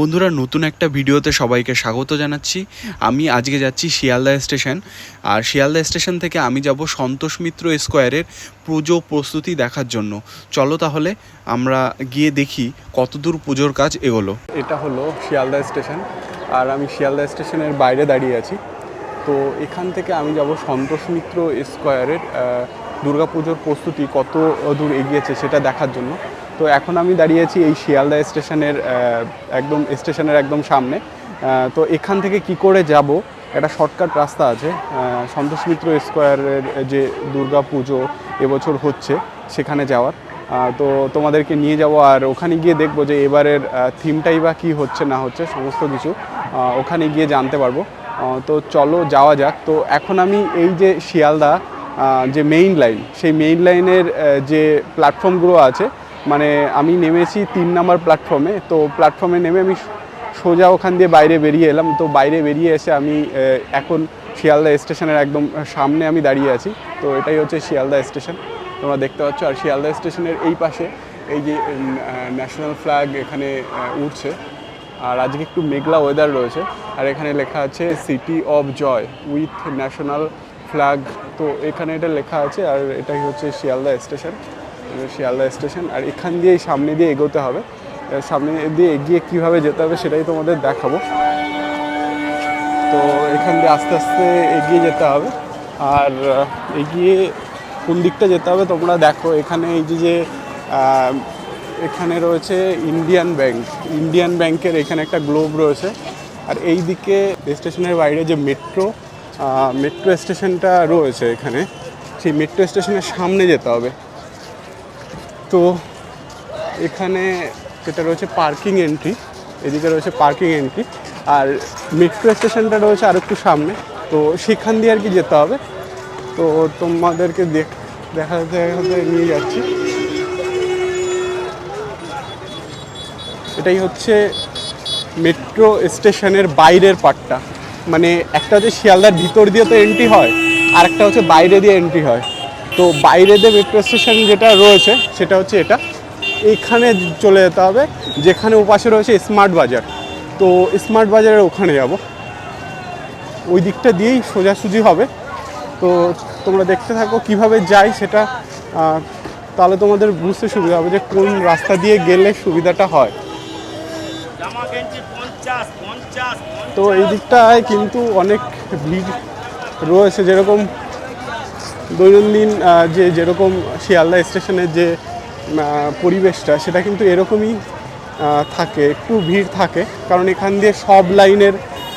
বন্ধুরা, নতুন একটা ভিডিওতে সবাইকে স্বাগত জানাচ্ছি। আমি আজকে যাচ্ছি শিয়ালদা স্টেশন। আর শিয়ালদা স্টেশন থেকে আমি যাব সন্তোষ মিত্র স্কোয়ারের পুজো প্রস্তুতি দেখার জন্য। চলো তাহলে আমরা গিয়ে দেখি কতদূর পুজোর কাজ এগোলো। এটা হলো শিয়ালদা স্টেশন। আর আমি শিয়ালদা স্টেশনের বাইরে দাঁড়িয়ে আছি। তো এখান থেকে আমি যাব সন্তোষ মিত্র স্কোয়ারের দুর্গাপুজোর প্রস্তুতি কত দূর এগিয়েছে সেটা দেখার জন্য। তো এখন আমি দাঁড়িয়ে আছি এই শিয়ালদা স্টেশনের একদম স্টেশনের একদম সামনে। তো এখান থেকে কি করে যাব? একটা শর্টকাট রাস্তা আছে সন্তোষ মিত্র স্কোয়ারের যে দুর্গা পুজো এবছর হচ্ছে সেখানে যাওয়ার। তো তোমাদেরকে নিয়ে যাব আর ওখানে গিয়ে দেখব যে এবারের থিমটাই বা কী হচ্ছে না হচ্ছে, সমস্ত কিছু ওখানে গিয়ে জানতে পারব। তো চলো যাওয়া যাক। তো এখন আমি এই যে শিয়ালদা যে মেইন লাইন সেই মেইন লাইনের যে প্ল্যাটফর্মগুলো আছে মানে আমি নেমেছি তিন নাম্বার প্ল্যাটফর্মে তো প্ল্যাটফর্মে নেমে আমি সোজা ওখান দিয়ে বাইরে বেরিয়ে এলাম। তো বাইরে বেরিয়ে এসে আমি এখন শিয়ালদা স্টেশনের একদম সামনে আমি দাঁড়িয়ে আছি। তো এটাই হচ্ছে শিয়ালদা স্টেশন। তোমরা দেখতে পাচ্ছ, আর শিয়ালদা স্টেশনের এই পাশে এই যে ন্যাশনাল ফ্ল্যাগ এখানে উঠছে। আর আজকে একটু মেঘলা ওয়েদার রয়েছে। আর এখানে লেখা আছে city of joy with national flag তো এখানে এটা লেখা আছে, আর এটাই হচ্ছে শিয়ালদা স্টেশন। শিয়ালদা স্টেশন, আর এখান দিয়েই সামনে দিয়ে এগোতে হবে। সামনে দিয়ে এগিয়ে কীভাবে যেতে হবে সেটাই তোমাদের দেখাবো। তো এখান দিয়ে আস্তে আস্তে এগিয়ে যেতে হবে। আর এগিয়ে কোন দিকটা যেতে হবে তোমরা দেখো। এখানে এই যে যে এখানে রয়েছে ইন্ডিয়ান ব্যাংক। ইন্ডিয়ান ব্যাংকের এখানে একটা গ্লোব রয়েছে। আর এই দিকে স্টেশনের বাইরে যে মেট্রো মেট্রো স্টেশনটা রয়েছে এখানে, সেই মেট্রো স্টেশনের সামনে যেতে হবে। তো এখানে যেটা রয়েছে পার্কিং এন্ট্রি, এদিকে রয়েছে পার্কিং এন্ট্রি, আর মেট্রো স্টেশনটা রয়েছে আর একটু সামনে, তো সেখান দিয়ে আর কি যেতে হবে। তো তোমাদেরকে দেখ দেখাতে দেখাতে নিয়ে যাচ্ছি। এটাই হচ্ছে মেট্রো স্টেশনের বাইরের পার্টটা মানে একটা হচ্ছে শিয়ালদার ভিতর দিয়ে তো এন্ট্রি হয় আর একটা হচ্ছে বাইরে দিয়ে এন্ট্রি হয়। তো বাইরে দিয়ে মেট্রো স্টেশন যেটা রয়েছে, সেটা হচ্ছে এটা। এখানে চলে যেতে হবে, যেখানে ওপাশে রয়েছে স্মার্ট বাজার তো স্মার্ট বাজারের ওখানে যাব। ওই দিকটা দিয়েই সোজাসুজি হবে। তো তোমরা দেখতে থাকো কীভাবে যাই সেটা তাহলে তোমাদের বুঝতে সুবিধা হবে যে কোন রাস্তা দিয়ে গেলে সুবিধাটা হয়। তো এই দিকটায় কিন্তু অনেক ভিড় রয়েছে, যেরকম দৈনন্দিন যে যেরকম শিয়ালদা স্টেশনের যে পরিবেশটা, সেটা কিন্তু এরকমই থাকে, একটু ভিড় থাকে। কারণ এখান দিয়ে সব লাইনের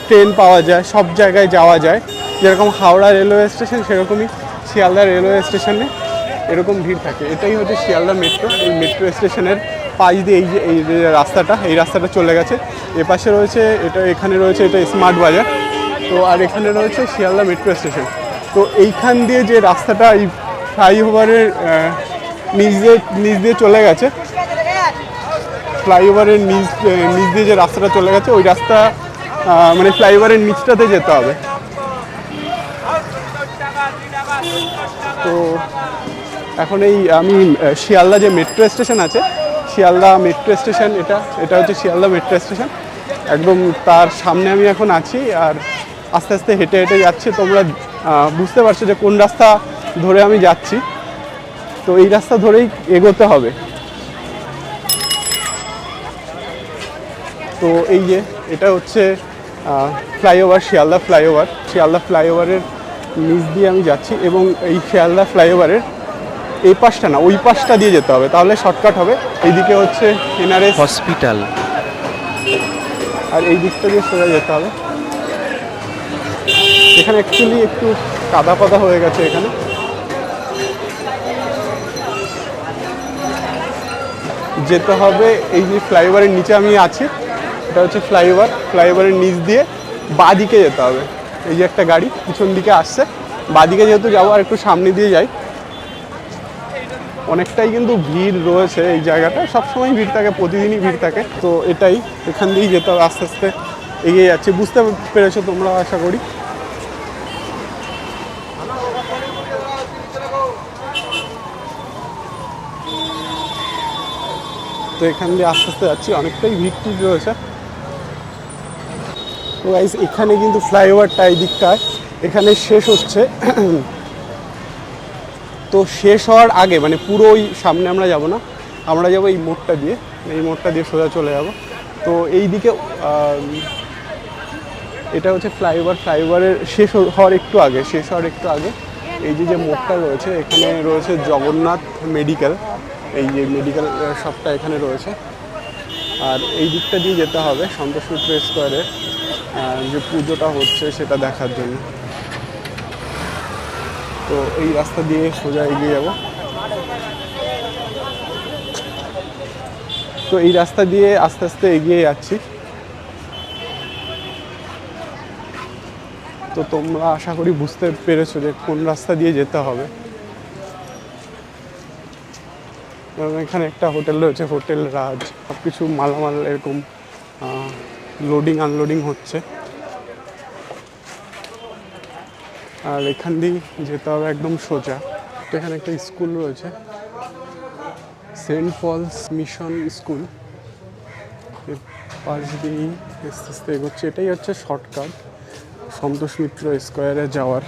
ট্রেন পাওয়া যায়, সব জায়গায় যাওয়া যায়। যেরকম হাওড়া রেলওয়ে স্টেশন, সেরকমই শিয়ালদা রেলওয়ে স্টেশনে এরকম ভিড় থাকে। এটাই হচ্ছে শিয়ালদা মেট্রো। এই মেট্রো স্টেশনের পাশ দিয়ে এই যে এই যে রাস্তাটা, এই রাস্তাটা চলে গেছে। এপাশে রয়েছে, এটা এখানে রয়েছে, এটা স্মার্ট বাজার। তো আর এখানে রয়েছে শিয়ালদা মেট্রো স্টেশন। তো এইখান দিয়ে যে রাস্তাটা এই ফ্লাইওভারের নিচ দিয়ে নিচ দিয়ে চলে গেছে। ফ্লাইওভারের নিচ নিচ দিয়ে যে রাস্তাটা চলে গেছে, ওই রাস্তা মানে ফ্লাইওভারের নিচটাতে যেতে হবে। তো এখন এই, আমি শিয়ালদা যে মেট্রো স্টেশন আছে, শিয়ালদা মেট্রো স্টেশন, এটা এটা হচ্ছে শিয়ালদা মেট্রো স্টেশন। একদম তার সামনে আমি এখন আছি, আর আস্তে আস্তে হেঁটে হেঁটে যাচ্ছে, তোমরা বুঝতে পারছ যে কোন রাস্তা ধরে আমি যাচ্ছি। তো এই রাস্তা ধরেই এগোতে হবে। তো এই যে এটা হচ্ছে ফ্লাইওভার শিয়ালদা ফ্লাইওভার। শিয়ালদা ফ্লাইওভারের নিচ দিয়ে আমি যাচ্ছি এবং এই শিয়ালদা ফ্লাইওভারের এই পাশটা না ওই পাশটা দিয়ে যেতে হবে। তাহলে শর্টকাট হবে। এইদিকে হচ্ছে এনআরএস হসপিটাল। আর এই দিকটা দিয়ে সোজা যেতে হবে। এখানে অ্যাকচুয়ালি একটু কাদা পাদা হয়ে গেছে এখানে। যেতে হবে এই যে ফ্লাইওভারের নিচে আমি আছি, এটা হচ্ছে ফ্লাইওভার। ফ্লাইওভারের নিচ দিয়ে বাদিকে যেতে হবে। এই যে একটা গাড়ি পিছন দিকে আসছে। বাদিকে যেহেতু যাব, আর একটু সামনে দিয়ে যাই। অনেকটাই কিন্তু ভিড় রয়েছে এই জায়গাটা। সবসময় ভিড় থাকে, প্রতিদিনই ভিড় থাকে। তো এটাই, এখান দিয়েই যেতে হবে। আস্তে আস্তে এগিয়ে যাচ্ছে। বুঝতে পেরেছ তোমরা আশা করি। তো এখান দিয়ে আস্তে আস্তে যাচ্ছি। অনেকটাই ভিড় রয়েছে। তো গাইস এখানে কিন্তু ফ্লাইওভারটা এই দিকটায়। এখানে শেষ হচ্ছে। তো শেষ হওয়ার আগে মানে পুরো ওই সামনে আমরা যাব না, আমরা যাব এই মোড়টা দিয়ে। এই মোড়টা দিয়ে সোজা চলে যাব। তো এই দিকে এটা হচ্ছে ফ্লাইওভার। ফ্লাইওভারের শেষ হওয়ার একটু আগে, শেষ হওয়ার একটু আগে। এই যে যে মোড়টা রয়েছে, এখানে রয়েছে জগন্নাথ মেডিকেল। এই যে মেডিকেল শপটা এখানে রয়েছে। আর এই দিকটা দিয়ে যেতে হবে সন্তোষপুর স্কোয়ারে যে পুজোটা হচ্ছে সেটা দেখার জন্য। তো এই রাস্তা দিয়ে সোজা এগিয়ে যাব। তো এই রাস্তা দিয়ে আস্তে আস্তে এগিয়ে যাচ্ছি। তো তোমরা আশা করি বুঝতে পেরেছ যে কোন রাস্তা দিয়ে যেতে হবে। এখানে একটা হোটেল রয়েছে, হোটেল রাজ। সব কিছু মালামাল এরকম লোডিং আনলোডিং হচ্ছে। আর এখান দিয়ে যেতে হবে একদম সোজা। তো এখানে একটা স্কুল রয়েছে, সেন্ট পলস মিশন স্কুল। পাশ দিয়েই আস্তে আস্তে এগোচ্ছে। এটাই হচ্ছে শর্টকাট, সন্তোষ মিত্র স্কোয়ারে যাওয়ার।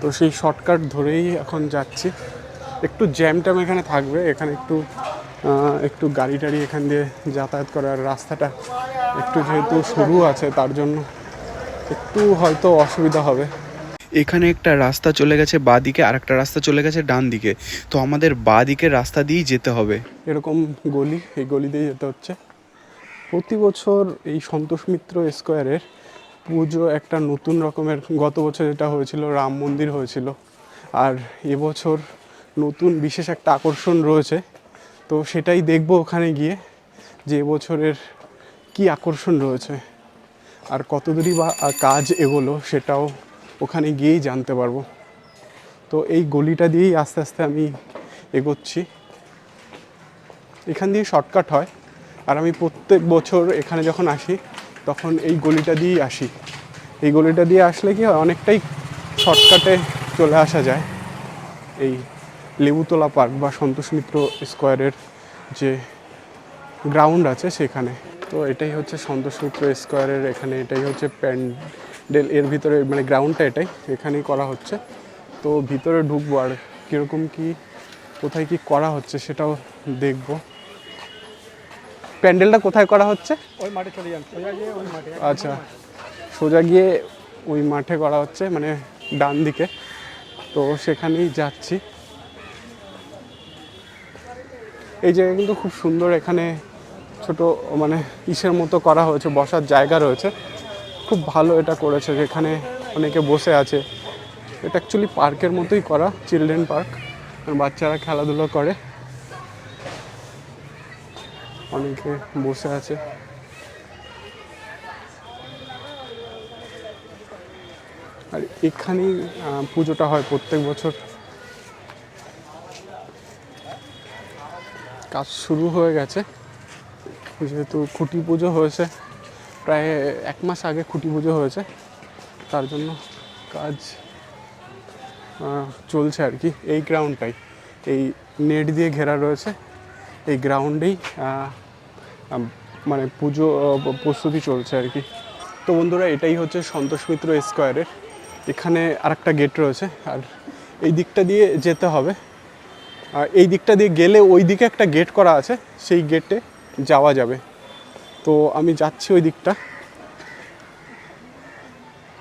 তো সেই শর্টকাট ধরেই এখন যাচ্ছি। একটু জ্যাম ট্যাম এখানে থাকবে এখানে একটু একটু গাড়ি টাড়ি এখান দিয়ে যাতায়াত করার রাস্তাটা একটু যেহেতু সরু আছে তার জন্য একটু হয়তো অসুবিধা হবে। এখানে একটা রাস্তা চলে গেছে বাঁ দিকে আর একটা রাস্তা চলে গেছে ডান দিকে তো আমাদের বাঁ দিকের রাস্তা দিয়েই যেতে হবে। এরকম গলি এই গলি দিয়ে যেতে হচ্ছে। প্রতি বছর এই সন্তোষ মিত্র স্কোয়ারের পুজো একটা নতুন রকমের গত বছর যেটা হয়েছিল রাম মন্দির হয়েছিল। আর এবছর নতুন বিশেষ একটা আকর্ষণ রয়েছে। তো সেটাই দেখব ওখানে গিয়ে যে এবছরের কি আকর্ষণ রয়েছে আর কত দূরই বা কাজ এগোলো সেটাও ওখানে গিয়েই জানতে পারব। তো এই গলিটা দিয়েই আস্তে আস্তে আমি এগোচ্ছি। এখান দিয়ে শর্টকাট হয় আর আমি প্রত্যেক বছর এখানে যখন আসি তখন এই গলিটা দিয়েই আসি। এই গলিটা দিয়ে আসলে কি অনেকটাই শর্টকাটে চলে আসা যায়। এই লেবুতলা পার্ক বা সন্তোষ মিত্র স্কোয়ারের যে গ্রাউন্ড আছে সেখানে। তো এটাই হচ্ছে সন্তোষ মিত্র স্কোয়ারের এখানে এটাই হচ্ছে প্যান্ডেল। এর ভিতরে মানে গ্রাউন্ডটা এটাই এখানেই করা হচ্ছে। তো ভিতরে ঢুকবো আর কীরকম কি কোথায় কি করা হচ্ছে সেটাও দেখব। প্যান্ডেলটা কোথায় করা হচ্ছে? ওই মাঠে চলে যান আচ্ছা সোজা গিয়ে ওই মাঠে করা হচ্ছে মানে ডান দিকে। তো সেখানেই যাচ্ছি। এই জায়গা কিন্তু খুব সুন্দর এখানে ছোট মানে ইসের মতো করা হয়েছে, বসার জায়গা রয়েছে। খুব ভালো এটা করেছে, যেখানে অনেকে বসে আছে। এটা অ্যাকচুয়ালি পার্কের মতোই করা, চিলড্রেন পার্ক। বাচ্চারা খেলাধুলো করে। অনেকে বসে আছে। আর এখানেই পুজোটা হয় প্রত্যেক বছর। কাজ শুরু হয়ে গেছে। যেহেতু খুঁটি পুজো হয়েছে, প্রায় এক মাস আগে খুঁটি পুজো হয়েছে। তার জন্য কাজ চলছে আর কি। এই গ্রাউন্ডটাই এই নেট দিয়ে ঘেরা রয়েছে। এই গ্রাউন্ডেই মানে পুজো প্রস্তুতি চলছে আর কি। তো বন্ধুরা, এটাই হচ্ছে সন্তোষ মিত্র স্কোয়ারের এখানে আরেকটা গেট রয়েছে। আর এই দিকটা দিয়ে যেতে হবে। এই দিকটা দিয়ে গেলে ওই দিকে একটা গেট করা আছে, সেই গেটে যাওয়া যাবে। তো আমি যাচ্ছি ওই দিকটা।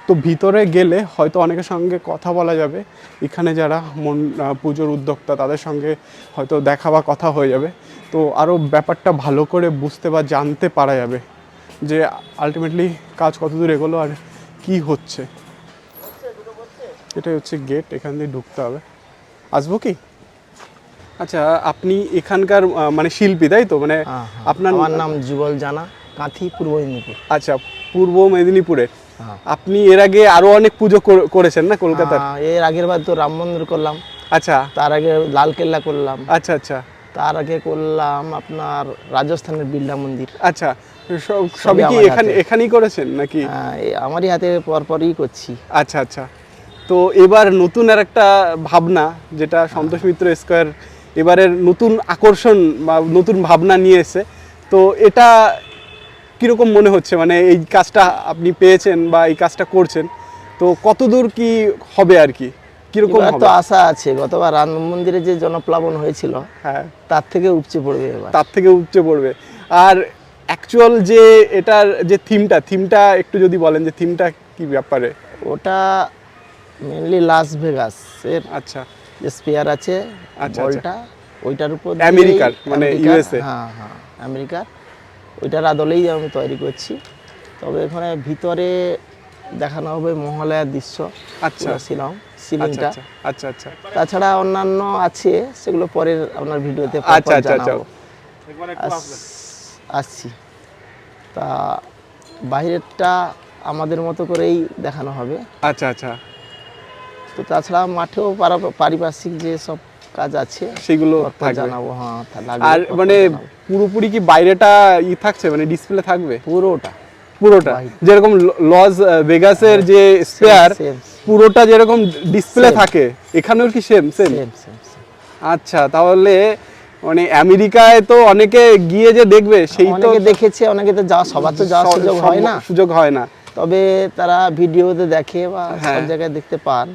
তো ভিতরে গেলে হয়তো অনেকের সঙ্গে কথা বলা যাবে। এখানে যারা মন পুজোর উদ্যোক্তা, তাদের সঙ্গে হয়তো দেখা বা কথা হয়ে যাবে। তো আরও ব্যাপারটা ভালো করে বুঝতে বা জানতে পারা যাবে যে আলটিমেটলি কাজ কত দূর এগোলো আর কি হচ্ছে। এটাই হচ্ছে গেট এখান দিয়ে ঢুকতে হবে। আসব কি? আচ্ছা আপনি এখানকার মানে শিল্পী তাই তো? মানে হ্যাঁ, আপনার আমার নাম যুগল জানা কাঁথি পূর্ব মেদিনীপুর। আচ্ছা পূর্ব মেদিনীপুরের হ্যাঁ। আপনি এর আগে আরও অনেক পুজো করেছেন না কলকাতার? এর আগের বার তো রাম মন্দির করলাম। আচ্ছা। তার আগে লালকেল্লা করলাম। আচ্ছা আচ্ছা। তার আগে করলাম আপনার রাজস্থানের বিড়লা মন্দির। আচ্ছা সব সবই কি এখানে এখানেই করেছেন নাকি? আমারই হাতে পরপরই করছি। আচ্ছা আচ্ছা। তো এবার নতুন আর একটা ভাবনা যেটা সন্তোষ মিত্র স্কোয়ার এবারের নতুন আকর্ষণ বা নতুন ভাবনা নিয়ে এসে তো এটা কীরকম মনে হচ্ছে? মানে এই কাজটা আপনি পেয়েছেন বা এই কাজটা করছেন তো কতদূর কি হবে আর কি? কীরকম তো আশা আছে গতবার রাম মন্দিরে যে জনপ্লাবন হয়েছিল হ্যাঁ। তার থেকে উপচে পড়বে এবার। তার থেকে উপচে পড়বে। আর অ্যাকচুয়াল যে এটার যে থিমটা থিমটা একটু যদি বলেন যে থিমটা কি ব্যাপারে? ওটা মেনলি লাস ভেগাসের আচ্ছা। যে স্পেয়ার আছে আচ্ছা। বলটা ওইটার উপর আমেরিকার, মানে USA হ্যাঁ হ্যাঁ আমেরিকার। ওইটার আদলেই আমি তৈরি করছি। তবে এখানে ভিতরে দেখানো হবে মহালয়ার দৃশ্য আচ্ছা। শিলং আচ্ছা সিলিংটা আচ্ছা আচ্ছা আচ্ছা। তাছাড়া অন্যান্য আছে সেগুলো পরের আপনার ভিডিওতে আচ্ছা, আচ্ছা, আচ্ছা। আসছি। তা বাইরেরটা আমাদের মতো করেই দেখানো হবে। আচ্ছা আচ্ছা। তো তাছাড়া মাঠেও পারিপার্শ্বিক যে সব কাজ আছে সেগুলো জানাব হ্যাঁ আর মানে পুরোপুরি কি বাইরেটা ই থাকছে? মানে ডিসপ্লে থাকবে? পুরোটা। পুরোটা? যেরকম লস ভেগাসের যে স্পেয়ার পুরোটা যেরকম ডিসপ্লে থাকে এখানেও কি সেম সেম আচ্ছা তাহলে মানে আমেরিকায় তো অনেকে গিয়ে যে দেখবে সেই তো দেখেছে অনেকে তো যাওয়া সবার তো যাওয়ার সুযোগ হয় না। সুযোগ হয় না। তবে তারা ভিডিওতে দেখে বা সব হ্যাঁ। জায়গায় দেখতে পান।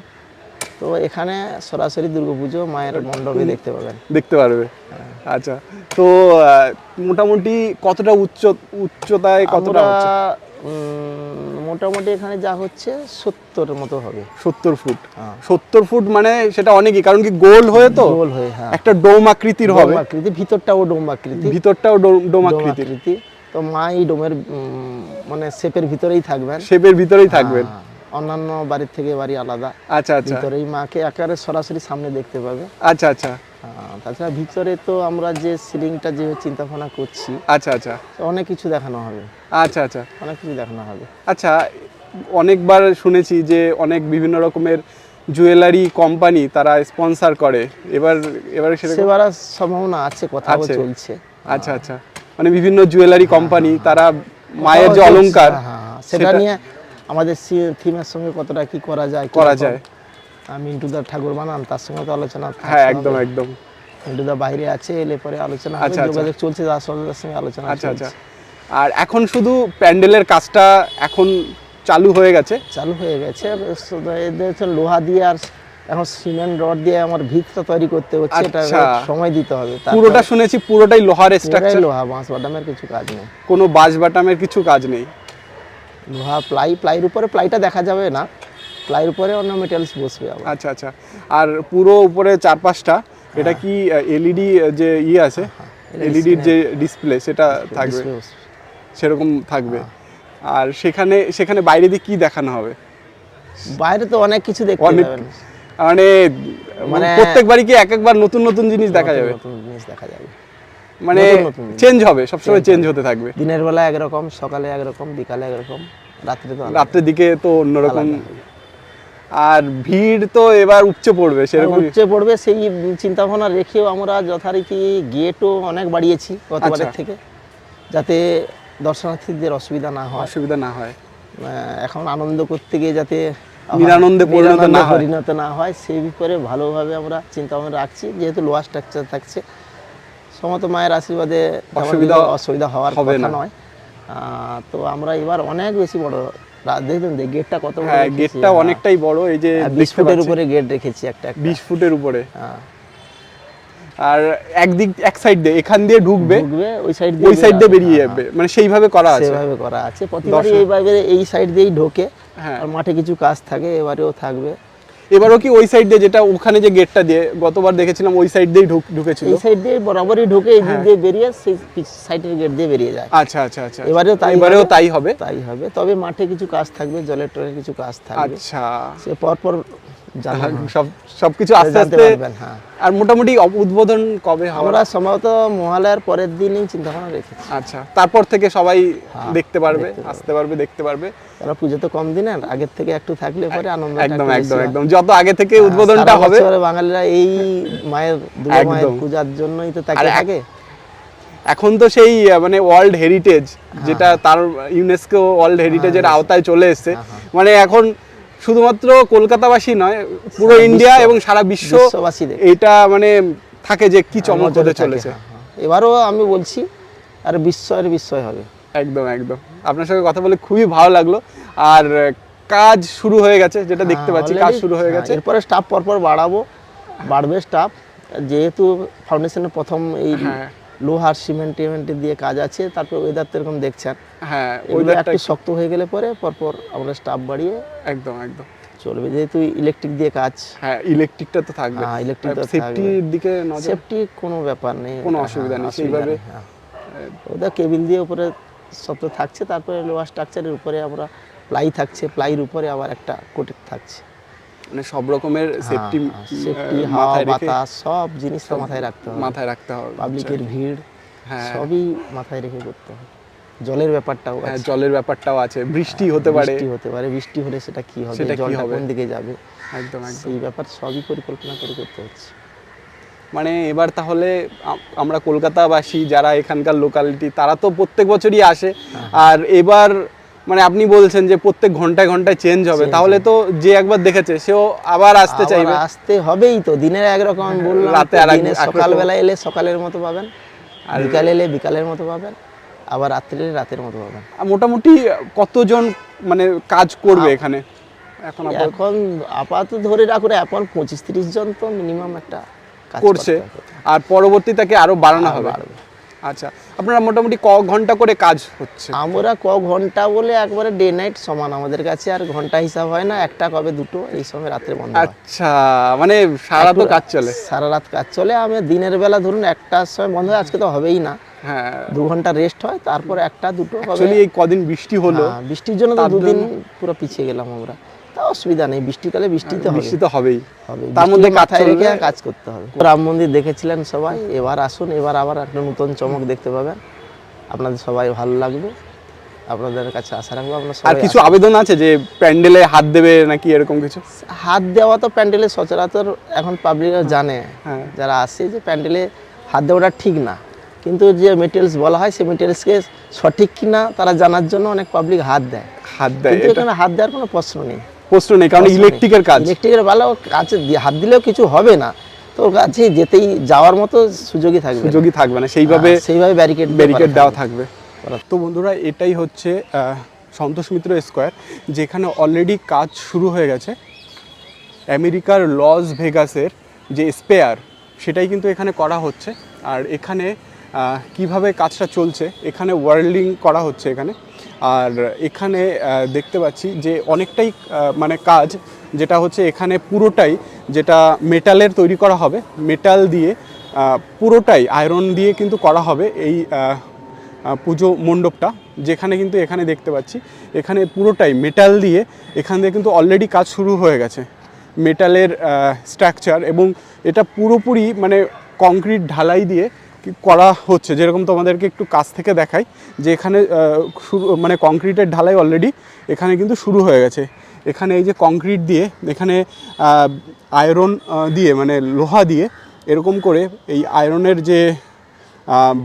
তো এখানে সরাসরি দুর্গাপুজো মায়ের মণ্ডপে দেখতে পাবেন। দেখতে পারবে। হ্যাঁ। আচ্ছা। তো মোটামুটি কতটা উচ্চ উচ্চতায় কতটা মোটামুটি এখানে যা হচ্ছে সত্তর মতো হবে। সত্তর ফুট। হ্যাঁ। সত্তর ফুট মানে সেটা অনেকই কারণ কি গোল হয়ে তো? গোল হয়ে হ্যাঁ। একটা ডোম আকৃতির হবে। ডোমাকৃতি ভিতরটাও ডোমাকৃতি ভিতরটাও ডোম ডোমাকৃতি তো মা এই ডোমের মানে শেপের ভিতরেই থাকবেন। শেপের ভিতরেই থাকবেন। হ্যাঁ, অন্যান্য বাড়ির থেকে বাড়ি আলাদা। আচ্ছা আচ্ছা। ভিতরেই মাকে একেবারে সরাসরি সামনে দেখতে পাবে। আচ্ছা আচ্ছা। তাছাড়া ভিতরে তো আমরা যে সিলিংটা যে চিন্তা ভাবনা করছি আচ্ছা আচ্ছা। অনেক কিছু দেখানো হবে। আচ্ছা আচ্ছা। অনেক কিছু দেখানো হবে। আচ্ছা অনেকবার শুনেছি যে অনেক বিভিন্ন রকমের জুয়েলারি কোম্পানি তারা স্পন্সর করে। এবার এবার সেবার সম্ভাবনা আছে কথা। চলছে। আচ্ছা আচ্ছা। মানে বিভিন্ন জুয়েলারি কোম্পানি তারা মায়ের যে অলংকার হ্যাঁ, হ্যাঁ, সেটা নিয়ে আমাদের থিমের সঙ্গে কতটা কি করা যায় করা যায়। আহ, মিন্টুদার ঠাকুর বানান তার সঙ্গে তো আলোচনা হ্যাঁ একদম একদম। মিন্টুদা বাইরে আছে এলে পরে আলোচনা আচ্ছা, আচ্ছা। যোগাযোগ চলছে আসলের সঙ্গে আলোচনা আচ্ছা আচ্ছা। আর এখন শুধু প্যান্ডেলের কাজটা এখন চালু হয়ে গেছে? চালু হয়ে গেছে এদের লোহা দিয়ে আর এখন সিমেন্ট রড দিয়ে আমার ভিতটা তৈরি করতে হচ্ছে এটা আচ্ছা। সময় দিতে হবে। পুরোটা শুনেছি পুরোটাই লোহার স্ট্রাকচার লোহা বাঁশ বাটামের কিছু কাজ নেই। কোনো বাঁশ বাটামের কিছু কাজ নেই। লোহা প্লাই প্লাইয়ের উপরে প্লাইটা দেখা যাবে না। প্লাইয়ের উপরে অন্য মেটেরিয়ালস বসবে আচ্ছা আচ্ছা। আর পুরো উপরে চার পাঁচটা এটা কি এলইডি যে ইয়ে আছে এলইডির যে ডিসপ্লে সেটা থাকবে। সেরকম থাকবে। আর সেখানে সেখানে বাইরে দিয়ে কি দেখানো হবে? বাইরে তো অনেক কিছু দেখতে পাবেন মানে মানে- প্রত্যেক বাড়ি কি এক একবার নতুন নতুন জিনিস দেখা যাবে? নতুন জিনিস দেখা যাবে। মানে। চেঞ্জ হবে সবসময় চেঞ্জ হতে থাকবে। দিনের বেলা একরকম সকালে একরকম বিকালে একরকম রাত্রে তো রাত্রের দিকে তো অন্যরকম। আর ভিড় তো এবার উপচে পড়বে সেরকম উচ্চে পড়বে সেই চিন্তা ভাবনা রেখেও আমরা যথারীতি গেটও অনেক বাড়িয়েছি গতবারের আচ্ছা। থেকে যাতে দর্শনার্থীদের অসুবিধা না হয়। অসুবিধা না হয়। এখন আনন্দ করতে গিয়ে যাতে নিরানন্দে পরিণত না হয়। পরিণত না হয় সেই ব্যাপারে ভালোভাবে আমরা চিন্তা ভাবনা রাখছি যেহেতু লোয়ার স্ট্রাকচার থাকছে। সমত মায়ের আশীর্বাদে অসুবিধা অসুবিধা হওয়ার হবে কথা না। নয়। তো আমরা এবার অনেক বেশি বড় দেখবেন গেটটা কত বড় হ্যাঁ গেটটা হ্যাঁ। অনেকটাই বড় এই যে হ্যাঁ, বিশ দেখতে ফুটের উপরে গেট রেখেছি একটা একটা। বিশ ফুটের উপরে। হ্যাঁ। আর একদিক এক সাইড দিয়ে এখান দিয়ে ঢুকবে ঢুকবে ওই সাইড দিয়ে ওই সাইড দিয়ে বেরিয়ে হ্যাঁ, যাবে। মানে সেইভাবে করা আছে। সেভাবে করা আছে। প্রতিবারই এইভাবে এই সাইড দিয়েই ঢোকে। হ্যাঁ। আর মাঠে কিছু কাজ থাকে এবারেও থাকবে। এবারও কি ওই সাইড দিয়ে যেটা ওখানে যে গেটটা দিয়ে গতবার দেখেছিলাম ওই সাইড দিয়েই ঢুক- ঢুকেছিল? এই সাইড দিয়ে বরাবরই ঢুকে এই হ্যাঁ। দিক দিয়ে বেরিয়ে সেই সাইডের গেট দিয়ে বেরিয়ে যায়। আচ্ছা আচ্ছা আচ্ছা এবারেও তাই এবারেও তাই হবে? তাই হবে। তবে মাঠে কিছু কাজ থাকবে জলের টলের কিছু কাজ থাকবে। আচ্ছা। সে পরপর সব সবকিছু আস্তে আস্তে হ্যাঁ। আর মোটামুটি উদ্বোধন কবে হবে? আমরা সম্ভবত মহালয়ার পরের দিনই চিন্তা ভাবনা রেখেছি। আচ্ছা তারপর থেকে সবাই হ্যাঁ, দেখতে পারবে। আসতে পারবে দেখতে পারবে। কারণ পুজো তো কম দিনের আগের থেকে একটু থাকলে পরে আনন্দ একদম একদম একদম। যত আগে থেকে উদ্বোধনটা হবে বাঙালিরা এই মায়ের দুর্গা মায়ের পূজার জন্যই তো এক- থাকে। এখন তো সেই মানে ওয়ার্ল্ড হেরিটেজ যেটা তার ইউনেস্কো ওয়ার্ল্ড হেরিটেজের হ্যাঁ, আওতায় চলে এসেছে। হ্যাঁ, হ্যাঁ। মানে এখন শুধুমাত্র কলকাতাবাসী নয় পুরো ইন্ডিয়া এবং সারা বিশ্ব বিশ্ববাসীদের এইটা মানে থাকে যে কি চমক হতে চলেছে। হ্যাঁ, হ্যাঁ। এবারও আমি বলছি আর বিস্ময়ের বিস্ময় হবে। একদম একদম। আপনার সঙ্গে কথা বলে খুবই ভালো লাগল। আর কাজ শুরু হয়ে গেছে যেটা দেখতে পাচ্ছি কাজ হ্যাঁ, শুরু হয়ে হ্যাঁ, গেছে। এরপরে স্টাফ পরপর বাড়াবো বাড়বে স্টাফ যেহেতু ফাউন্ডেশনের প্রথম এই হ্যাঁ। লোহার সিমেন্ট টিমেন্ট দিয়ে কাজ আছে তারপর ওয়েদার তো এরকম দেখছেন। হ্যাঁ একটু শক্ত হয়ে গেলে পরে পরপর আমরা স্টাফ বাড়িয়ে একদম একদম। চলবে। যেহেতু ইলেকট্রিক দিয়ে কাজ। হ্যাঁ ইলেকট্রিকটা তো থাকবে। হ্যাঁ, তো সেফটির দিকে নজর সেফটি কোনো ব্যাপার নেই। কোনো হ্যাঁ, অসুবিধা নেই, সেইভাবে- নেই, হ্যাঁ। ওদের কেবিল দিয়ে উপরে সব তো থাকছে তারপরে লোহার স্ট্রাকচারের উপরে আমরা প্লাই থাকছে প্লাইয়ের উপরে আবার একটা কোটেক থাকছে। মানে সব রকমের সেফটি সেফটি মাথায় রেখে সব জিনিস তো মাথায় রাখতে হবে। মাথায় রাখতে হবে। পাবলিকের ভিড় হ্যাঁ। সবই মাথায় রেখে করতে হবে। জলের ব্যাপারটাও হ্যাঁ আছে। জলের ব্যাপারটাও আছে। বৃষ্টি হতে পারে। বৃষ্টি হতে পারে। বৃষ্টি হলে সেটা কি হবে? জলটা হবে? কোন দিকে যাবে? একদম একদম। সেই ব্যাপার সবই পরিকল্পনা করে করতে হচ্ছে। মানে এবার তাহলে আমরা কলকাতাবাসী যারা এখানকার লোকালিটি তারা তো প্রত্যেক বছরই আসে। হ্যাঁ। আর এবার মানে আপনি বলছেন যে প্রত্যেক ঘন্টায় ঘন্টায় চেঞ্জ হবে তাহলে তো যে একবার দেখেছে সেও আবার আসতে চাইবে। আসতে হবেই তো দিনের একরকম আমি বললাম রাতে আর। সকালবেলা এলে সকালের মতো পাবেন আর বিকালে এলে বিকালের মতো পাবেন আবার রাত্রে এলে রাতের মতো পাবেন। আর মোটামুটি কতজন মানে কাজ করবে এখানে? এখন এখন আপাতত ধরে রাখুন এখন পঁচিশ তিরিশ জন তো মিনিমাম একটা করছে। আর পরবর্তী তাকে আরও বাড়ানো হবে। আচ্ছা আপনারা মোটামুটি ক ঘণ্টা করে কাজ হচ্ছে? আমরা ক ঘণ্টা বলে একবারে ডে নাইট সমান আমাদের কাছে আর ঘণ্টা হিসাব হয় না একটা কবে দুটো এই সময় রাত্রে বন্ধ আচ্ছা মানে সারা তো কাজ চলে? সারা রাত কাজ চলে আমি দিনের বেলা ধরুন একটার সময় বন্ধ হয় আজকে তো হবেই না। হ্যাঁ। দু ঘণ্টা রেস্ট হয় তারপরে একটা দুটো হবে এই কদিন বৃষ্টি হলো হ্যাঁ, বৃষ্টির জন্য তো দুদিন পুরো পিছিয়ে গেলাম আমরা। তা অসুবিধা নেই বৃষ্টিকালে বৃষ্টিতে বৃষ্টি তো হবেই। হবে তার মধ্যে মাথায় রেখে কাজ করতে হবে। রাম মন্দির দেখেছিলেন সবাই এবার আসুন এবার আবার একটা নতুন চমক দেখতে পাবেন। আপনাদের সবাই ভালো লাগবে। আপনাদের কাছে আশা রাখব আপনার আর কিছু আবেদন আছে যে প্যান্ডেলে হাত দেবে নাকি এরকম কিছু? হাত দেওয়া তো প্যান্ডেলে সচরাচর এখন পাবলিকরা জানে। হ্যাঁ। যারা আসে যে প্যান্ডেলে হাত দেওয়াটা ঠিক না। কিন্তু যে মেটেরিয়ালস বলা হয় সেই মেটেরিয়ালসকে সঠিক কিনা তারা জানার জন্য অনেক পাবলিক হাত দেয়। হাত দেয় এখানে হাত দেওয়ার কোনো প্রশ্ন নেই। প্রশ্ন নেই কারণ ইলেকট্রিকের কাজ। ইলেকট্রিকের ভালো কাছে দিয়ে হাত দিলেও কিছু হবে না। তো ওর কাছে যেতেই যাওয়ার মতো সুযোগই থাকবে। সুযোগই থাকবে না সেইভাবে হ্যাঁ, সেইভাবে ব্যারিকেড ব্যারিকেড দেওয়া থাকবে। তো বন্ধুরা এটাই হচ্ছে সন্তোষ মিত্র স্কোয়ার যেখানে অলরেডি কাজ শুরু হয়ে গেছে। আমেরিকার লস ভেগাসের যে স্পেয়ার সেটাই কিন্তু এখানে করা হচ্ছে। আর এখানে কীভাবে কাজটা চলছে এখানে ওয়ার্ল্ডিং করা হচ্ছে এখানে। আর এখানে দেখতে পাচ্ছি যে অনেকটাই মানে কাজ যেটা হচ্ছে এখানে পুরোটাই যেটা মেটালের তৈরি করা হবে, মেটাল দিয়ে পুরোটাই আয়রন দিয়ে কিন্তু করা হবে এই পুজো মণ্ডপটা, যেখানে কিন্তু এখানে দেখতে পাচ্ছি, এখানে পুরোটাই মেটাল দিয়ে এখান দিয়ে কিন্তু অলরেডি কাজ শুরু হয়ে গেছে। মেটালের স্ট্রাকচার এবং এটা পুরোপুরি মানে কংক্রিট ঢালাই দিয়ে করা হচ্ছে? যেরকম তোমাদেরকে একটু কাছ থেকে দেখাই, যে এখানে মানে কংক্রিটের ঢালাই অলরেডি এখানে কিন্তু শুরু হয়ে গেছে। এখানে এই যে কংক্রিট দিয়ে, এখানে আয়রন দিয়ে মানে লোহা দিয়ে এরকম করে এই আয়রনের যে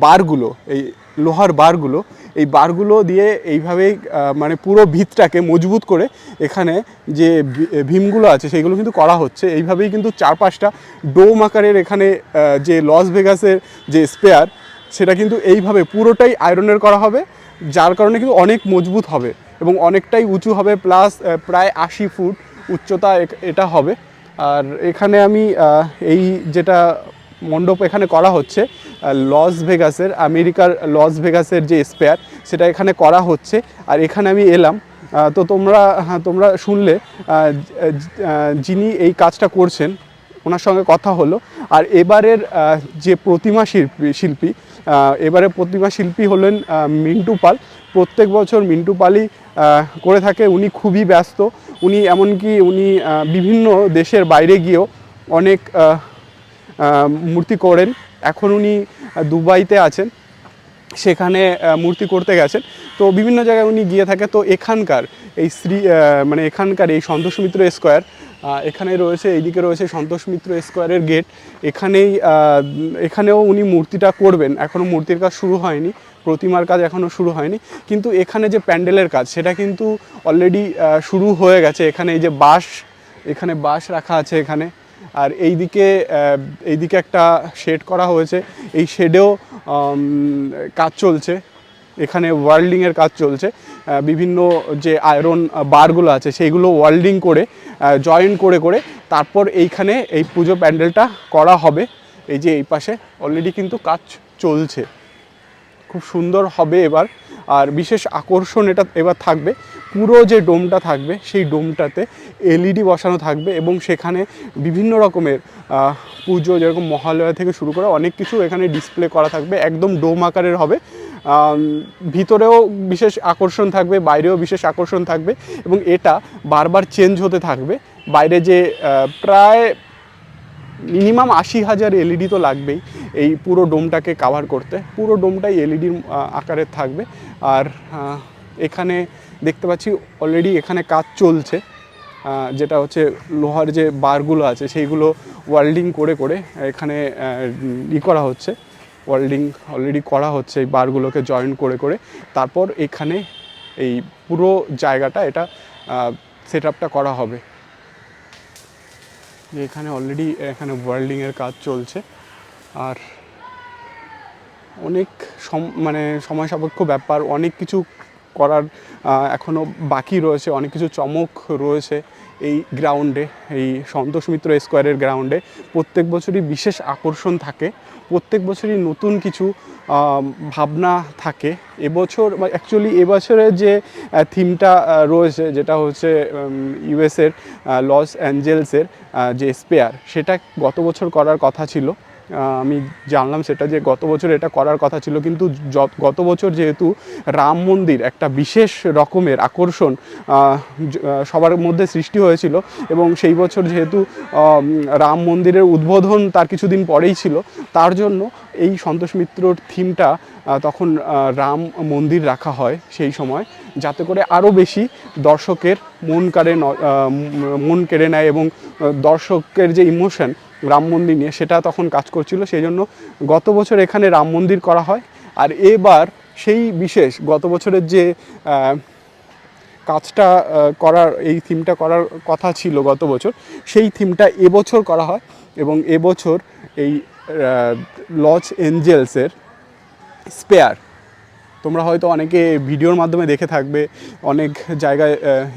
বারগুলো এই লোহার বারগুলো এই বারগুলো দিয়ে এইভাবেই মানে পুরো ভিতটাকে মজবুত করে এখানে যে ভীমগুলো আছে সেগুলো কিন্তু করা হচ্ছে। এইভাবেই কিন্তু চার পাঁচটা ডোম আকারের এখানে যে লস ভেগাসের যে স্পেয়ার, সেটা কিন্তু এইভাবে পুরোটাই আয়রনের করা হবে, যার কারণে কিন্তু অনেক মজবুত হবে এবং অনেকটাই উঁচু হবে, প্লাস প্রায় আশি ফুট উচ্চতা এটা হবে। আর এখানে আমি এই যেটা মণ্ডপ এখানে করা হচ্ছে লস ভেগাসের আমেরিকার লস ভেগাসের যে স্পেয়ার সেটা এখানে করা হচ্ছে। আর এখানে আমি এলাম তো তোমরা হ্যাঁ, তোমরা শুনলে যিনি এই কাজটা করছেন ওনার সঙ্গে কথা হলো। আর এবারের যে প্রতিমা শিল্পী শিল্পী এবারে প্রতিমা শিল্পী হলেন মিন্টু পাল। প্রত্যেক বছর মিন্টু পালই করে থাকে। উনি খুবই ব্যস্ত। উনি এমনকি উনি বিভিন্ন দেশের বাইরে গিয়েও অনেক মূর্তি করেন। এখন উনি দুবাইতে আছেন। সেখানে মূর্তি করতে গেছেন। তো বিভিন্ন জায়গায় উনি গিয়ে থাকে। তো এখানকার এই শ্রী মানে এখানকার এই সন্তোষ মিত্র স্কোয়ার এখানে রয়েছে, এইদিকে রয়েছে সন্তোষ মিত্র স্কোয়ারের গেট। এখানেই এখানেও উনি মূর্তিটা করবেন। এখনও মূর্তির কাজ শুরু হয়নি। প্রতিমার কাজ এখনও শুরু হয়নি। কিন্তু এখানে যে প্যান্ডেলের কাজ, সেটা কিন্তু অলরেডি শুরু হয়ে গেছে। এখানে এই যে বাঁশ, এখানে বাঁশ রাখা আছে এখানে। আর এইদিকে এইদিকে একটা শেড করা হয়েছে। এই শেডেও কাজ চলছে। এখানে ওয়ার্ল্ডিংয়ের কাজ চলছে। বিভিন্ন যে আয়রন বারগুলো আছে, সেইগুলো ওয়ার্ল্ডিং করে জয়েন করে করে তারপর এইখানে এই পুজো প্যান্ডেলটা করা হবে। এই যে এই পাশে অলরেডি কিন্তু কাজ চলছে। খুব সুন্দর হবে এবার। আর বিশেষ আকর্ষণ এটা, এবার থাকবে। পুরো যে ডোমটা থাকবে, সেই ডোমটাতে এলইডি বসানো থাকবে এবং সেখানে বিভিন্ন রকমের পুজো যেরকম মহালয়া থেকে শুরু করে অনেক কিছু এখানে ডিসপ্লে করা থাকবে, একদম ডোম আকারের হবে। ভিতরেও বিশেষ আকর্ষণ থাকবে, বাইরেও বিশেষ আকর্ষণ থাকবে এবং এটা বারবার চেঞ্জ হতে থাকবে। বাইরে যে প্রায় মিনিমাম আশি হাজার এলইডি তো লাগবেই এই পুরো ডোমটাকে কাভার করতে। পুরো ডোমটাই এলইডির আকারের থাকবে। আর এখানে দেখতে পাচ্ছি অলরেডি এখানে কাজ চলছে। যেটা হচ্ছে লোহার যে বারগুলো আছে, সেইগুলো ওয়েল্ডিং করে করে এখানে ই করা হচ্ছে। ওয়েল্ডিং অলরেডি করা হচ্ছে এই বারগুলোকে জয়েন করে করে। তারপর এখানে এই পুরো জায়গাটা এটা সেট আপটা করা হবে। এখানে অলরেডি এখানে ওয়ার্ল্ডিংয়ের কাজ চলছে। আর অনেক সম মানে সময় সাপেক্ষ ব্যাপার, অনেক কিছু করার এখনও বাকি রয়েছে, অনেক কিছু চমক রয়েছে এই গ্রাউন্ডে এই সন্তোষ মিত্র স্কোয়ারের গ্রাউন্ডে প্রত্যেক বছরই বিশেষ আকর্ষণ থাকে, প্রত্যেক বছরই নতুন কিছু ভাবনা থাকে। এবছর অ্যাকচুয়ালি এবছরের যে থিমটা রয়েছে, যেটা হচ্ছে ইউএসের লস অ্যাঞ্জেলসের যে স্পেয়ার সেটা গত বছর করার কথা ছিল। আমি জানলাম সেটা যে গত বছর এটা করার কথা ছিল, কিন্তু গত বছর যেহেতু রাম মন্দির একটা বিশেষ রকমের আকর্ষণ সবার মধ্যে সৃষ্টি হয়েছিল এবং সেই বছর যেহেতু রাম মন্দিরের উদ্বোধন তার কিছুদিন পরেই ছিল, তার জন্য এই সন্তোষ মিত্রর থিমটা তখন রাম মন্দির রাখা হয় সেই সময়, যাতে করে আরও বেশি দর্শকের মন কাড়ে মন কেড়ে নেয় এবং দর্শকের যে ইমোশন রাম মন্দির নিয়ে সেটা তখন কাজ করছিল সেই জন্য গত বছর এখানে রাম মন্দির করা হয়। আর এবার সেই বিশেষ গত বছরের যে কাজটা করার, এই থিমটা করার কথা ছিল গত বছর, সেই থিমটা এবছর করা হয় এবং এবছর এই লস এঞ্জেলসের স্পেয়ার তোমরা হয়তো অনেকে ভিডিওর মাধ্যমে দেখে থাকবে, অনেক জায়গায়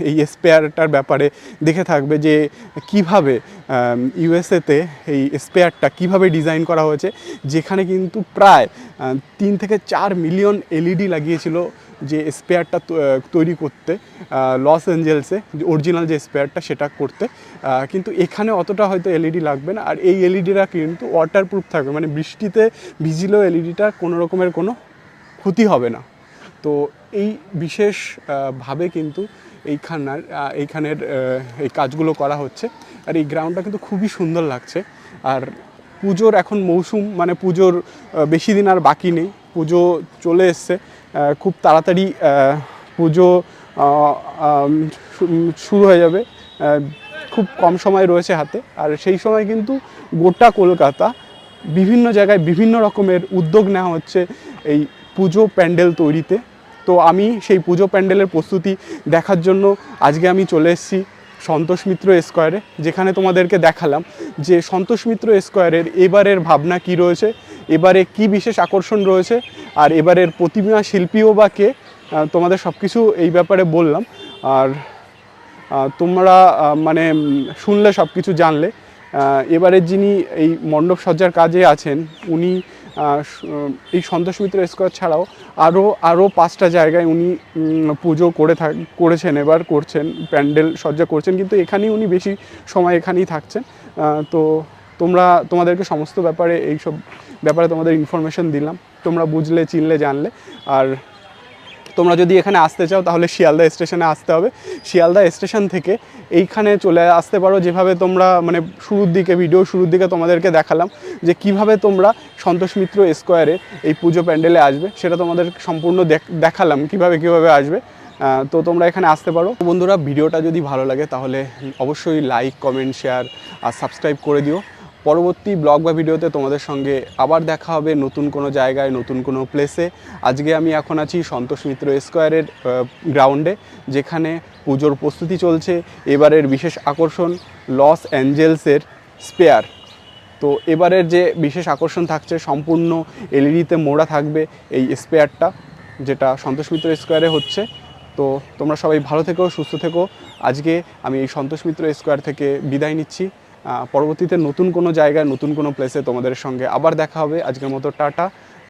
এই স্পেয়ারটার ব্যাপারে দেখে থাকবে যে কীভাবে ইউএসএতে এই স্পেয়ারটা কীভাবে ডিজাইন করা হয়েছে, যেখানে কিন্তু প্রায় তিন থেকে চার মিলিয়ন এলইডি লাগিয়েছিল যে স্পেয়ারটা তৈরি করতে লস অ্যাঞ্জেলসে অরিজিনাল যে স্পেয়ারটা সেটা করতে কিন্তু এখানে অতটা হয়তো এলইডি লাগবে না, আর এই এলইডিরা কিন্তু ওয়াটারপ্রুফ থাকবে মানে বৃষ্টিতে ভিজিলেও এলইডিটা কোনো রকমের কোনো ক্ষতি হবে না। তো এই বিশেষ আহ, ভাবে কিন্তু এইখানার এইখানের এই কাজগুলো করা হচ্ছে। আর এই গ্রাউন্ডটা কিন্তু খুবই সুন্দর লাগছে। আর পুজোর এখন মৌসুম মানে পুজোর বেশি দিন আর বাকি নেই। পুজো চলে এসছে। খুব তাড়াতাড়ি পুজো শুরু হয়ে যাবে। খুব কম সময় রয়েছে হাতে। আর সেই সময় কিন্তু গোটা কলকাতা বিভিন্ন জায়গায় বিভিন্ন রকমের উদ্যোগ নেওয়া হচ্ছে। এই পুজো প্যান্ডেল তৈরিতে। তো আমি সেই পুজো প্যান্ডেলের প্রস্তুতি দেখার জন্য আজকে আমি চলে এসেছি সন্তোষ মিত্র স্কোয়ারে যেখানে তোমাদেরকে দেখালাম যে সন্তোষ মিত্র স্কোয়ারের এবারের ভাবনা কি রয়েছে এবারে কি বিশেষ আকর্ষণ রয়েছে আর এবারের প্রতিমা শিল্পীও বা কে তোমাদের সব কিছু এই ব্যাপারে বললাম। আর তোমরা মানে শুনলে সব কিছু জানলে। আহ, এবারে যিনি এই মণ্ডপ সজ্জার কাজে আছেন উনি এই সন্তোষ মিত্র স্কোয়ার ছাড়াও আরও আরও পাঁচটা জায়গায় উনি পুজো করে থাক, করেছেন, এবার করছেন, প্যান্ডেল সজ্জা করছেন, কিন্তু এখানেই উনি বেশি সময় এখানেই থাকছেন। তো তোমরা, তোমাদেরকে সমস্ত ব্যাপারে, এইসব ব্যাপারে তোমাদের ইনফরমেশন দিলাম। তোমরা বুঝলে, চিনলে, জানলে। আর তোমরা যদি এখানে আসতে চাও, তাহলে শিয়ালদা স্টেশনে আসতে হবে। শিয়ালদা স্টেশন থেকে এইখানে চলে আসতে পারো, যেভাবে তোমরা মানে শুরুর দিকে ভিডিও শুরুর দিকে তোমাদেরকে দেখালাম যে কীভাবে তোমরা সন্তোষ মিত্র স্কোয়ারে এই পুজো প্যান্ডেলে আসবে। সেটা তোমাদের সম্পূর্ণ দেখ- দেখালাম কীভাবে কীভাবে আসবে। তো তোমরা এখানে আসতে পারো। বন্ধুরা ভিডিওটা যদি ভালো লাগে, তাহলে অবশ্যই লাইক কমেন্ট শেয়ার আর সাবস্ক্রাইব করে দিও। পরবর্তী ব্লগ বা ভিডিওতে তোমাদের সঙ্গে আবার দেখা হবে নতুন কোনো জায়গায়, নতুন কোনো প্লেসে আজকে আমি এখন আছি সন্তোষ মিত্র স্কোয়ারের গ্রাউন্ডে যেখানে পুজোর প্রস্তুতি চলছে। এবারের বিশেষ আকর্ষণ লস অ্যাঞ্জেলসের স্পেয়ার তো এবারের যে বিশেষ আকর্ষণ থাকছে, সম্পূর্ণ এলইডিতে মোড়া থাকবে এই স্পেয়ারটা যেটা সন্তোষ মিত্র স্কোয়ারে হচ্ছে। তো তোমরা সবাই ভালো থেকো, সুস্থ থেকো। আজকে আমি এই সন্তোষ মিত্র স্কোয়ার থেকে বিদায় নিচ্ছি। পরবর্তীতে নতুন কোনো জায়গায়, নতুন কোনো প্লেসে তোমাদের সঙ্গে আবার দেখা হবে। আজকের মতো টাটা।